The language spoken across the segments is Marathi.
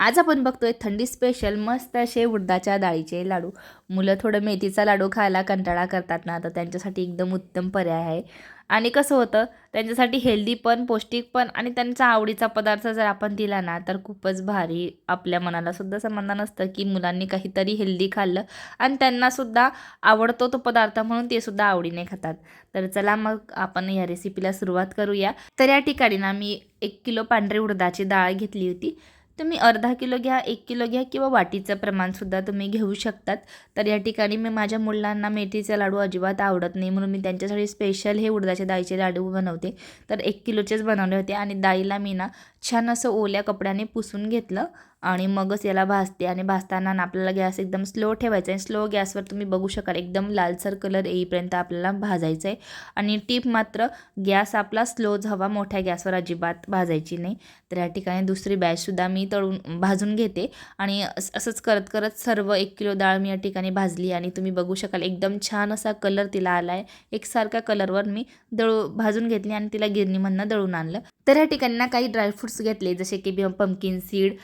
आज आपण बघतोय थंडी स्पेशल मस्त असे उडदाच्या डाळीचे लाडू. मुलं थोडं मेथीचा लाडू खायला कंटाळा करतात ना तर त्यांच्यासाठी एकदम उत्तम पर्याय आहे. आणि कसं होतं त्यांच्यासाठी हेल्दी पण पौष्टिक पण आणि त्यांचा आवडीचा पदार्थ जर आपण दिला ना तर खूपच भारी आपल्या मनालासुद्धा समाधान असतं की मुलांनी काहीतरी हेल्दी खाल्लं आणि त्यांनासुद्धा आवडतो तो पदार्थ म्हणून ते सुद्धा आवडीने खातात. तर चला मग आपण या रेसिपीला सुरुवात करूया. तर या ठिकाणी ना मी एक किलो पांढरी उडदाची डाळ घेतली होती. तुम्ही अर्धा किलो घ्या एक किलो घ्या किंवा वाटीचं प्रमाणसुद्धा तुम्ही घेऊ शकतात. तर या ठिकाणी मी माझ्या मुलांना मेथीचे लाडू अजिबात आवडत नाही म्हणून मी त्यांच्यासाठी स्पेशल हे उडदाच्या डाळीचे लाडू बनवते. तर एक किलोचेच बनवले होते आणि डाळीला मी ना छान असं ओल्या कपड्याने पुसून घेतलं. आणि मगच याला भाजते आणि भाजताना आपल्याला गॅस एकदम स्लो ठेवायचा आहे. स्लो गॅसवर तुम्ही बघू शकाल एकदम लालसर कलर येईपर्यंत आपल्याला भाजायचं आहे आणि टीप मात्र गॅस आपला स्लोच हवा मोठ्या गॅसवर अजिबात भाजायची नाही. तर या ठिकाणी दुसरी बॅचसुद्धा मी तळून भाजून घेते. आणि असंच करत करत सर्व एक किलो डाळ मी या ठिकाणी भाजली आणि तुम्ही बघू शकाल एकदम छान असा कलर तिला आला आहे एकसारख्या कलरवर मी दळू भाजून घेतली आणि तिला गिरणीमधनं दळून आणलं. तर या ठिकाणी ना काही ड्रायफ्रुट्स घेतले जसे की पंकिन सीड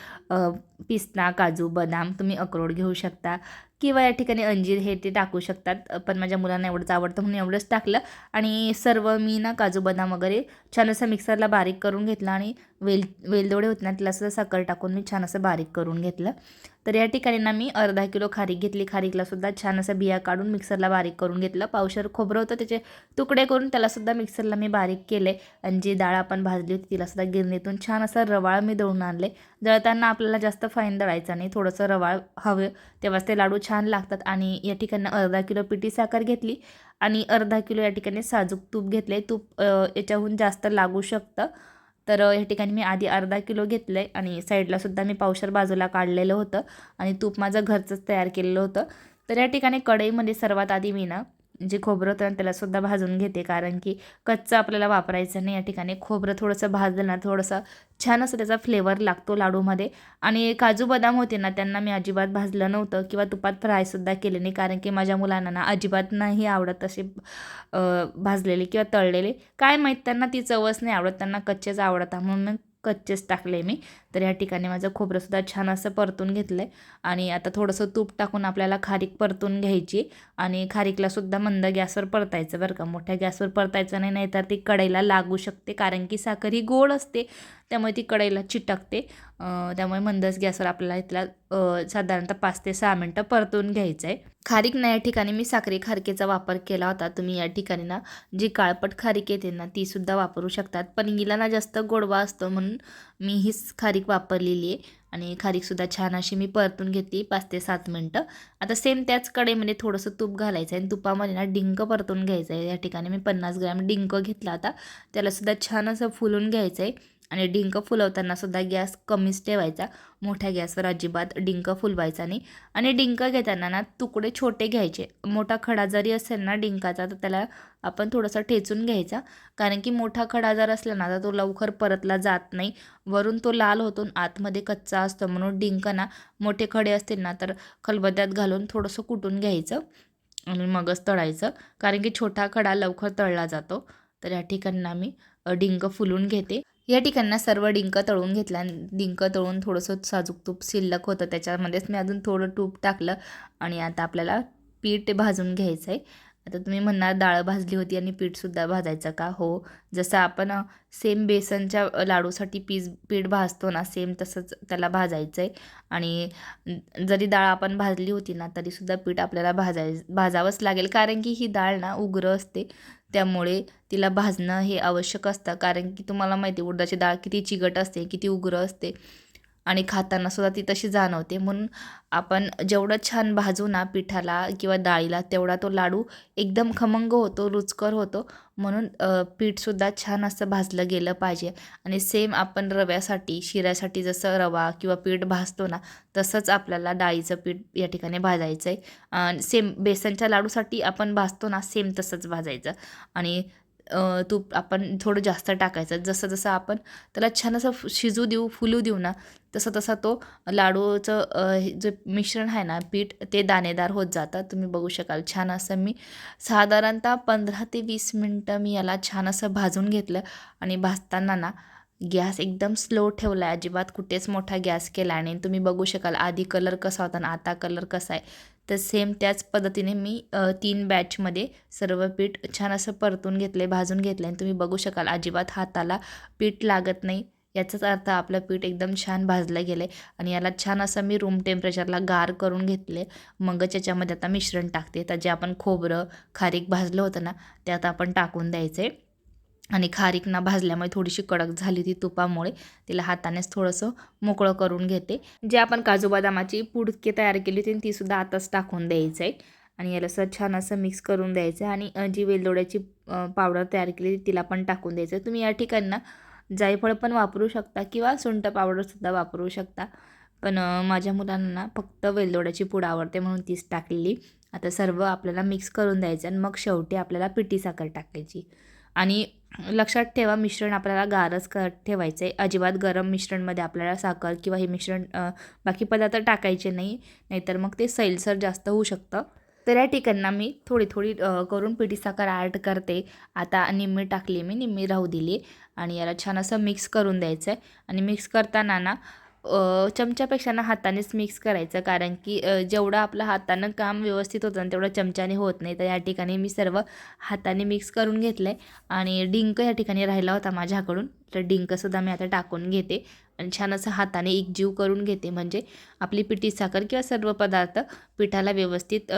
पिस्ता काजू बदाम तुम्ही अक्रोड घेऊ शकता. किंवा या ठिकाणी अंजीर हे ते टाकू शकतात. पण माझ्या मुलांना एवढंच आवडतं म्हणून एवढंच टाकलं. आणि सर्व मी ना काजू बदाम वगैरे छान असं मिक्सरला बारीक करून घेतलं आणि वेल वेलदोडे होते ना त्याला असं साखर टाकून मी छान असं बारीक करून घेतलं. तर या ठिकाणी ना मी अर्धा किलो खारीक घेतली. खारीकला सुद्धा छान असं बिया काढून मिक्सरला बारीक करून घेतलं. पावशर खोबरं होतं त्याचे तुकडे करून त्यालासुद्धा मिक्सरला मी बारीक केले. आणि जी डाळ आपण भाजली होती तिलासुद्धा गिरणीतून छान असं रवाळ मी दळून आणले. दळताना आपल्याला जास्त फाईन दळायचा नाही. थोडंसं रवाळ हवं तेव्हाच ते लाडू छान छान लागतात. आणि या ठिकाणी अर्धा किलो पिठी साखर घेतली आणि अर्धा किलो या ठिकाणी साजूक तूप घेतलं आहे तूप याच्याहून जास्त लागू शकतं. तर या ठिकाणी मी आधी अर्धा किलो घेतलं आहे आणि साईडलासुद्धा मी पावशर बाजूला काढलेलं होतं आणि तूप माझं घरचंच तयार केलेलं होतं. तर या ठिकाणी कढईमध्ये सर्वात आधी मी ना जे खोबरं होतं त्यालासुद्धा भाजून घेते. कारण की कच्चं आपल्याला वापरायचं नाही या ठिकाणी. खोबरं थोडंसं भाजलं ना थोडंसं छान असं त्याचा फ्लेवर लागतो लाडूमध्ये. आणि काजू बदाम होते ना त्यांना मी अजिबात भाजलं नव्हतं किंवा तुपात फ्रायसुद्धा केले नाही. कारण की माझ्या मुलांना ना अजिबात नाही आवडत असे भाजलेले किंवा तळलेले. काय माहीत त्यांना ती चवच नाही आवडत. त्यांना कच्चेच आवडतात. म्हणून कच्चेच टाकले मी. तर या ठिकाणी माझं खोबरंसुद्धा छान असं परतून घेतलं आहे आणि आता थोडंसं तूप टाकून आपल्याला खारीक परतून घ्यायची. आणि खारीकलासुद्धा मंद गॅसवर परतायचं बरं का. मोठ्या गॅसवर परतायचं नाही नाहीतर ती कढईला लागू शकते कारण की साखर ही गोड असते त्यामुळे ती कढईला चिटकते. त्यामुळे मंदच गॅसवर आपल्याला इथला साधारणतः पाच ते सहा मिनटं परतून घ्यायचं आहे खारीक ना या ठिकाणी मी साखरी खारकेचा वापर केला होता. तुम्ही या ठिकाणी ना जी काळपट खारीक येते ना तीसुद्धा वापरू शकतात. पण हिला ना जास्त गोडवा असतो म्हणून मी हीच खारीक वापरलेली आहे आणि खारीकसुद्धा छान अशी मी परतून घेतली पाच ते सात मिनटं. आता सेम त्याच कडेमध्ये थोडंसं तूप घालायचं आहे आणि तुपामध्ये ना डिंक परतून घ्यायचं आहे. या ठिकाणी मी पन्नास ग्रॅम डिंक घेतला आता त्यालासुद्धा छान असं फुलून घ्यायचं आहे. आणि डिंक फुलवताना सुद्धा गॅस कमीच ठेवायचा. मोठ्या गॅसवर अजिबात डिंक फुलवायचा नाही. आणि डिंक घेताना ना तुकडे छोटे घ्यायचे. मोठा खडा जरी असेल ना डिंकाचा तर त्याला आपण थोडंसं ठेचून घ्यायचा. कारण की मोठा खडा जर असला ना तर तो लवकर परतला जात नाही. वरून तो लाल होतो आतमध्ये कच्चा असतो. म्हणून डिंक ना मोठे खडे असतील ना तर खलबत्त्यात घालून थोडंसं कुटून घ्यायचं आणि मगच तळायचं. कारण की छोटा खडा लवकर तळला जातो. तर या ठिकाणी ना मी डिंक फुलून घेते. या ठिकाणी सर्व डिंक तळून घेतलं आणि डिंक तळून थोडंसं साजूक तूप शिल्लक होतं. त्याच्यामध्येच मी अजून थोडं तूप टाकलं आणि आता आपल्याला पीठ भाजून घ्यायचं आहे आता तुम्ही म्हणणार डाळ भाजली होती आणि पीठसुद्धा भाजायचं का? हो. जसं आपण सेम बेसनच्या लाडूसाठी पीस पीठ भाजतो ना सेम तसंच त्याला भाजायचं आहे आणि जरी डाळ आपण भाजली होती ना तरीसुद्धा पीठ आपल्याला भाजाय भाजावंच लागेल. कारण की ही डाळ ना उग्र असते. त्यामुळे तिला भाजणं हे आवश्यक असतं. कारण की तुम्हाला माहिती आहे उडदाची डाळ किती चिकट असते किती उग्र असते. आणि खाताना सुद्धा ती तशी जाणवते. म्हणून आपण जेवढं छान भाजू ना पिठाला किंवा डाळीला तेवढा तो लाडू एकदम खमंग होतो रुचकर होतो. म्हणून पीठसुद्धा छान असं भाजलं गेलं पाहिजे. आणि सेम आपण रव्यासाठी शिऱ्यासाठी जसं रवा किंवा पीठ भाजतो ना तसंच आपल्याला डाळीचं पीठ या ठिकाणी भाजायचं आहे सेम बेसनच्या लाडूसाठी आपण भाजतो ना सेम तसंच भाजायचं. आणि तूप आपण थोडं जास्त टाकायचं. जसं जसं आपण त्याला छान असं शिजू देऊ फुलू देऊ ना तसं तसा तो लाडूचं हे जे मिश्रण आहे ना पीठ ते दाणेदार होत जातं. तुम्ही बघू शकाल. छान असं मी साधारणतः पंधरा ते वीस मिनटं मी याला छान असं भाजून घेतलं आणि भाजताना ना गॅस एकदम स्लो ठेवला आहे अजिबात कुठेच मोठा गॅस केला आणि तुम्ही बघू शकाल आधी कलर कसा होता आणि आता कलर कसा आहे. तर सेम त्याच पद्धतीने मी तीन बॅचमध्ये सर्व पीठ छान असं परतून घेतले भाजून घेतलं आणि तुम्ही बघू शकाल अजिबात हाताला पीठ लागत नाही. याचाच अर्थ आपलं पीठ एकदम छान भाजलं गेलं आहे आणि याला छान असं मी रूम टेम्परेचरला गार करून घेतले मगच याच्यामध्ये आता मिश्रण टाकते. तर जे आपण खोबरं खारीक भाजलं होतं ना त्यात आपण टाकून द्यायचं आहे आणि खारीक ना भाजल्यामुळे थोडीशी कडक झाली होती तुपामुळे. तिला हातानेच थोडंसं मोकळं करून घेते. जे आपण काजू बदामाची पुडके तयार केली होती तीसुद्धा आताच टाकून द्यायचं आहे आणि याला असं छान असं मिक्स करून द्यायचं आहे आणि जी वेलदोड्याची पावडर तयार केली तिला पण टाकून द्यायचं आहे तुम्ही या ठिकाणी ना जायफळ पण वापरू शकता किंवा सुंठ पावडरसुद्धा वापरू शकता. पण माझ्या मुलांना ना फक्त वेलदोड्याची पूड आवडते म्हणून तीच टाकलेली. आता सर्व आपल्याला मिक्स करून द्यायचं आणि मग शेवटी आपल्याला पिठी साखर टाकायची. आणि लक्षात ठेवा मिश्रण आपल्याला गारच क ठेवायचं आहे अजिबात गरम मिश्रणमध्ये आपल्याला साखर किंवा हे मिश्रण बाकी पदार्थ टाकायचे नाही नाहीतर मग ते सैलसर जास्त होऊ शकतं. तर या ठिकाणना मी थोडी थोडी करून पिठी साखर ॲड करते. आता निम्मी टाकली मी निम्मी राहू दिली. आणि याला छान असं मिक्स करून द्यायचं आहे आणि मिक्स करताना ना चमच्यापेक्षा ना हातानेच मिक्स करायचं. कारण की जेवढं आपलं हातानं काम व्यवस्थित होतं ना तेवढं चमच्याने होत नाही. तर या ठिकाणी मी सर्व हाताने मिक्स करून घेतलं आहे आणि डिंक या ठिकाणी राहिला होता माझ्याकडून. तर डिंकसुद्धा मी आता टाकून घेते. आणि छान असं हाताने एक जीव करून घेते. म्हणजे आपली पिठी साखर किंवा सर्व पदार्थ पिठाला व्यवस्थित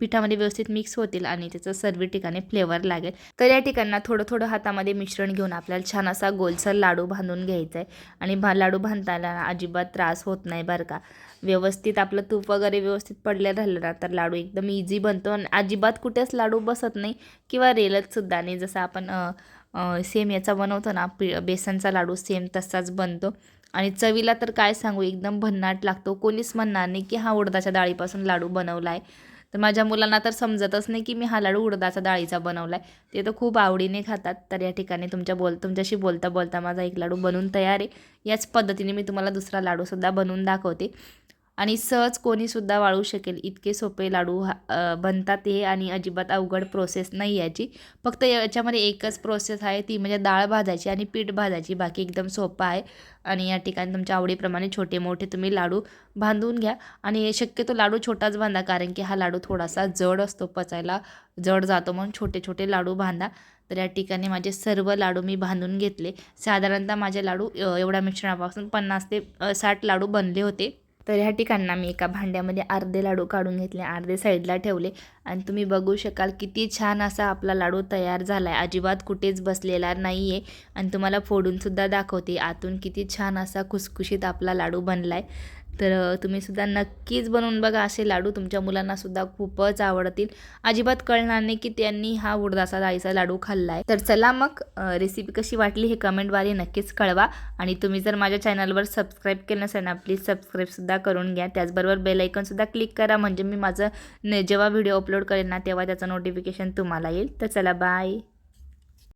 पिठामध्ये व्यवस्थित मिक्स होतील आणि त्याचं सर्व ठिकाणी फ्लेवर लागेल. तर या ठिकाणा थोडं थोडं हातामध्ये मिश्रण घेऊन आपल्याला छान असा गोलसर लाडू बांधून घ्यायचा आहे आणि भा लाडू बांधताना अजिबात त्रास होत नाही बरं का. व्यवस्थित आपलं तूप वगैरे व्यवस्थित पडले राहिलं ना तर लाडू एकदम इझी बनतो. आणि अजिबात कुठेच लाडू बसत नाही किंवा रेलतसुद्धा नाही. जसं आपण सेम याचा बनवतो ना पि बेसनचा लाडू सेम तसाच बनतो. आणि चवीला तर काय सांगू एकदम भन्नाट लागतो. कोणीच म्हणणार नाही की हा उडदाच्या डाळीपासून लाडू बनवला आहे तर माझ्या मुलांना तर समजतच नाही की मी हा लाडू उडदाचा डाळीचा बनवला आहे ते तर खूप आवडीने खातात. तर या ठिकाणी तुमच्या बोल तुमच्याशी बोलता बोलता माझा एक लाडू बनवून तयार आहे. याच पद्धतीने मी तुम्हाला दुसरा लाडूसुद्धा बनवून दाखवते. आणि सहज कोणीसुद्धा वाळू शकेल. इतके सोपे लाडू हा बनतात हे आणि अजिबात अवघड प्रोसेस नाही याची. फक्त याच्यामध्ये एकच प्रोसेस आहे ती म्हणजे डाळ भाजायची आणि पीठ भाजायची. बाकी एकदम सोपं आहे. आणि या ठिकाणी तुमच्या आवडीप्रमाणे छोटे मोठे तुम्ही लाडू बांधून घ्या. आणि शक्यतो लाडू छोटाच बांधा कारण की हा लाडू थोडासा जड असतो पचायला. जड जातो म्हणून छोटे छोटे लाडू बांधा. तर या ठिकाणी माझे सर्व लाडू मी बांधून घेतले. साधारणतः माझे लाडू एवढ्या मिश्रणापासून पन्नास ते साठ लाडू बनले होते. तर ह्या ठिकाणना मी एका भांड्यामध्ये अर्धे लाडू काढून घेतले अर्धे साईडला ठेवले. आणि तुम्ही बघू शकाल किती छान असा आपला लाडू तयार झाला आहे अजिबात कुठेच बसलेला नाही आहे आणि तुम्हाला फोडूनसुद्धा दाखवते आतून किती छान असा खुसखुशीत आपला लाडू बनला आहे तर तुम्हीसुद्धा नक्कीच बनवून बघा. असे लाडू तुमच्या मुलांनासुद्धा खूपच आवडतील. अजिबात कळणार नाही की त्यांनी हा उडदासा डाळीचा लाडू खाल्ला आहे तर चला मग रेसिपी कशी वाटली हे कमेंटद्वारे नक्कीच कळवा. आणि तुम्ही जर माझ्या चॅनलवर सबस्क्राईब केलं नसेल ना प्लीज सबस्क्राईबसुद्धा करून घ्या. त्याचबरोबर बेलायकनसुद्धा क्लिक करा. म्हणजे मी माझं जेव्हा व्हिडिओ अपलोड करेन ना तेव्हा त्याचं नोटिफिकेशन तुम्हाला येईल. तर चला बाय